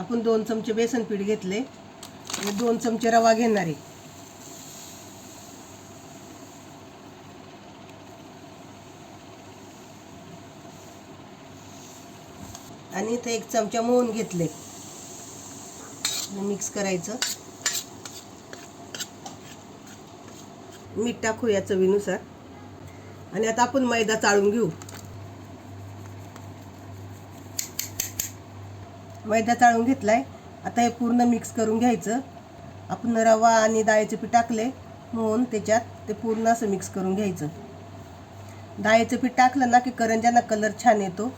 आपण दोन चमचे बेसन पीठ घेतले. आणि दोन चमचे रवा घेणार आहे. आणि इथं एक चमचा मोहन घेतले. मिक्स करायचं. मीठ टाकू या चवीनुसार. आणि आता आपण मैदा चाळून घेऊ. मैदा चाळून घेतला आहे आता हे पूर्ण मिक्स करून घ्यायचं. आपण रवा आणि डाळीचे पीठ टाकले. म्हणून त्याच्यात ते पूर्ण असं मिक्स करून घ्यायचं. डाळीचं पीठ टाकलं ना की करंज्यांना कलर छान येतो.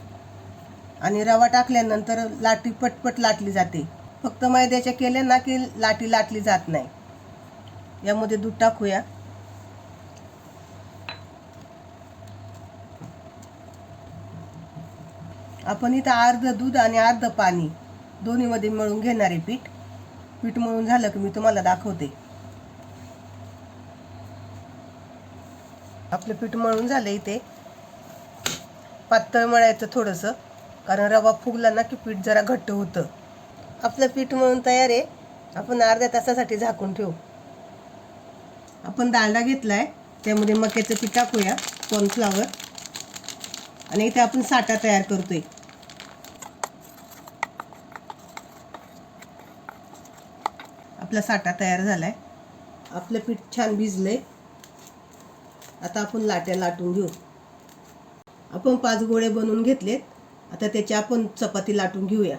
आणि रवा टाकल्यानंतर लाटी पटपट लाटली जाते. फक्त मैद्याच्या केल्या ना की लाटी लाटली जात नाही. यामध्ये दूध टाकूया. आपण इथं अर्ध दूध आणि अर्ध पाणी दोन्हीमध्ये मळून घेणार आहे पीठ. पीठ मळून झालं की मी तुम्हाला दाखवते. आपलं पीठ मळून झालं इथे. पातळ मळायचं थोडंसं कारण रवा फुगला ना की पीठ जरा घट्ट होतं. आपलं पीठ मळून तयार आहे. आपण अर्ध्या तासासाठी झाकून ठेवू. आपण दांडा घेतला आहे त्यामध्ये मक्याचं पीठ टाकूया कॉर्नफ्लावर आणि इथे आपण साठा तयार करतोय. आपला साठा तयार झालाय. आपलं पीठ छान भिजलं आहे आता आपण लाट्या लाटून घेऊ. आपण पाच गोळे बनवून घेतलेत. आता त्याची आपण चपाती लाटून घेऊया.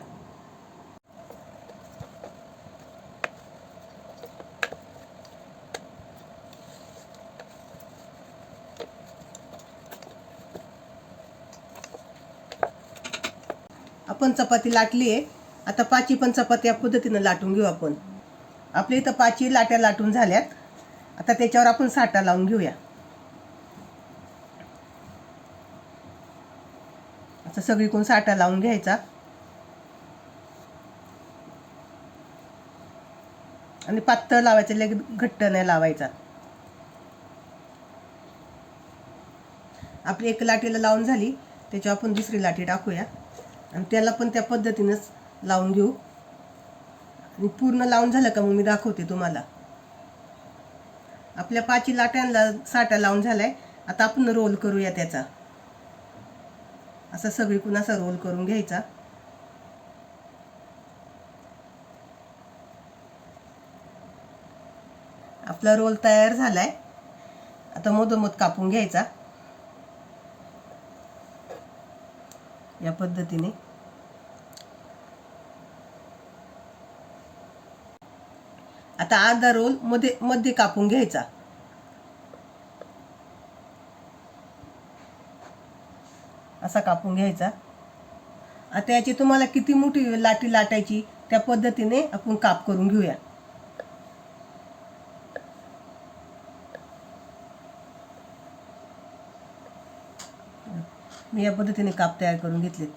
आपण चपाती लाटली आहे आता पाची पण चपाती या पद्धतीनं लाटून घेऊ आपण. आपल्या इथं पाची लाट्या लाटून झाल्यात. आता त्याच्यावर आपण साठा लावून घेऊया. असं सगळीकडून साठा लावून घ्यायचा. आणि पातळ लावायचं लगे घट्ट नाही लावायचा. आपली एक लाटीला लावून झाली त्याच्यावर आपण दुसरी लाटी टाकूया. आणि त्याला पण त्या पद्धतीनंच लावून घेऊ. आणि पूर्ण लावून झालं का मग मी दाखवते तुम्हाला. आपल्या पाची लाट्यांना साठा लावून झालाय. आता आपण रोल करूया त्याचा. असा सगळीकडून असा रोल करून घ्यायचा. आपला रोल तयार झालाय. आता मधोमध कापून घ्यायचा. या पद्धतीने. आता अर्धा रोलमध्ये मध्ये कापून घ्यायचा. असा कापून घ्यायचा. आता याची तुम्हाला किती मोठी लाटी लाटायची त्या पद्धतीने आपण काप करून घेऊया. मी या पद्धतीने काप तयार करून घेतलेत.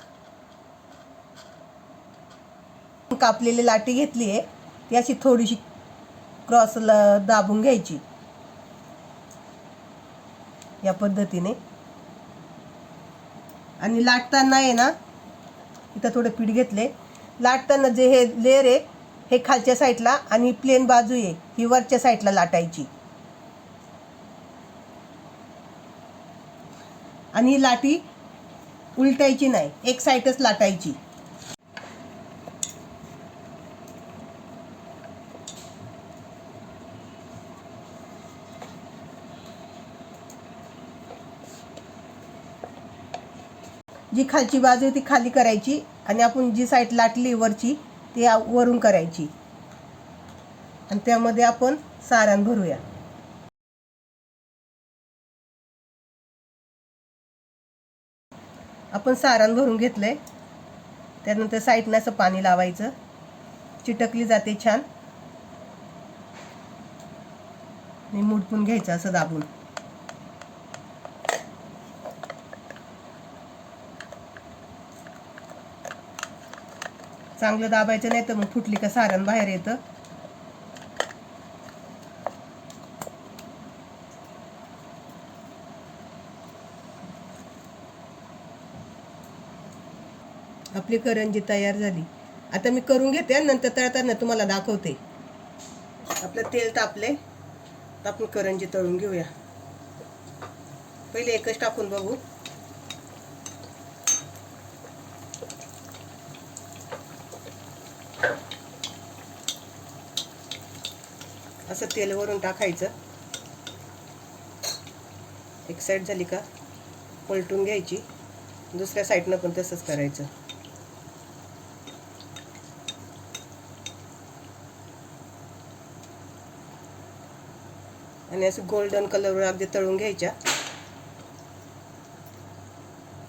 कापलेली लाटी घेतली आहे ती अशी थोडीशी क्रॉसला दाबून घ्यायची. या पद्धतीने. आणि लाटताना आहे ना इथं थोडं पीठ घेतले. लाटताना जे हे लेअर आहे हे खालच्या साईडला आणि प्लेन बाजू आहे ही वरच्या साईडला लाटायची. आणि लाटी उलटायची नाही एक साईडच लाटायची. जी खालची बाजू आहे ती खाली करायची आणि आपण जी साईड लाटली वरची ती वरून करायची. आणि त्यामध्ये आपण सारण भरूया. आपण सारण भरून घेतलंय. त्यानंतर साईडनं असं पाणी लावायचं. चिटकली जाते छान. आणि मुडपून घ्यायचं असं दाबून. चांगलं दाबायचं नाही तर मग फुटली का सारण बाहेर येतं. आपली करंजी तयार झाली. आता मी करून घेते आणि नंतर तळताना तुम्हाला दाखवते. आपलं तेल तापले आपण करंजी तळून घेऊया. पहिले एकच टाकून बघू. असं तेल वरून टाकायचं. एक साईड झाली का पलटून घ्यायची. दुसऱ्या साईडनं पण तसंच करायचं. आणि असं गोल्डन कलरवर अगदी तळून घ्यायच्या.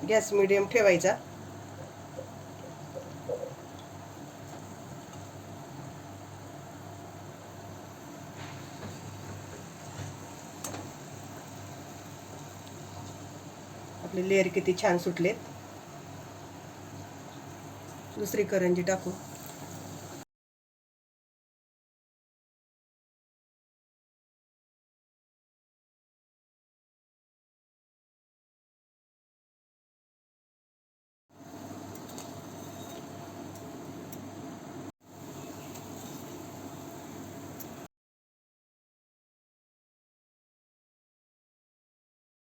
गॅस मिडियम ठेवायचा. आपले लेअर किती छान सुटलेत. दुसरी करंजी टाकू.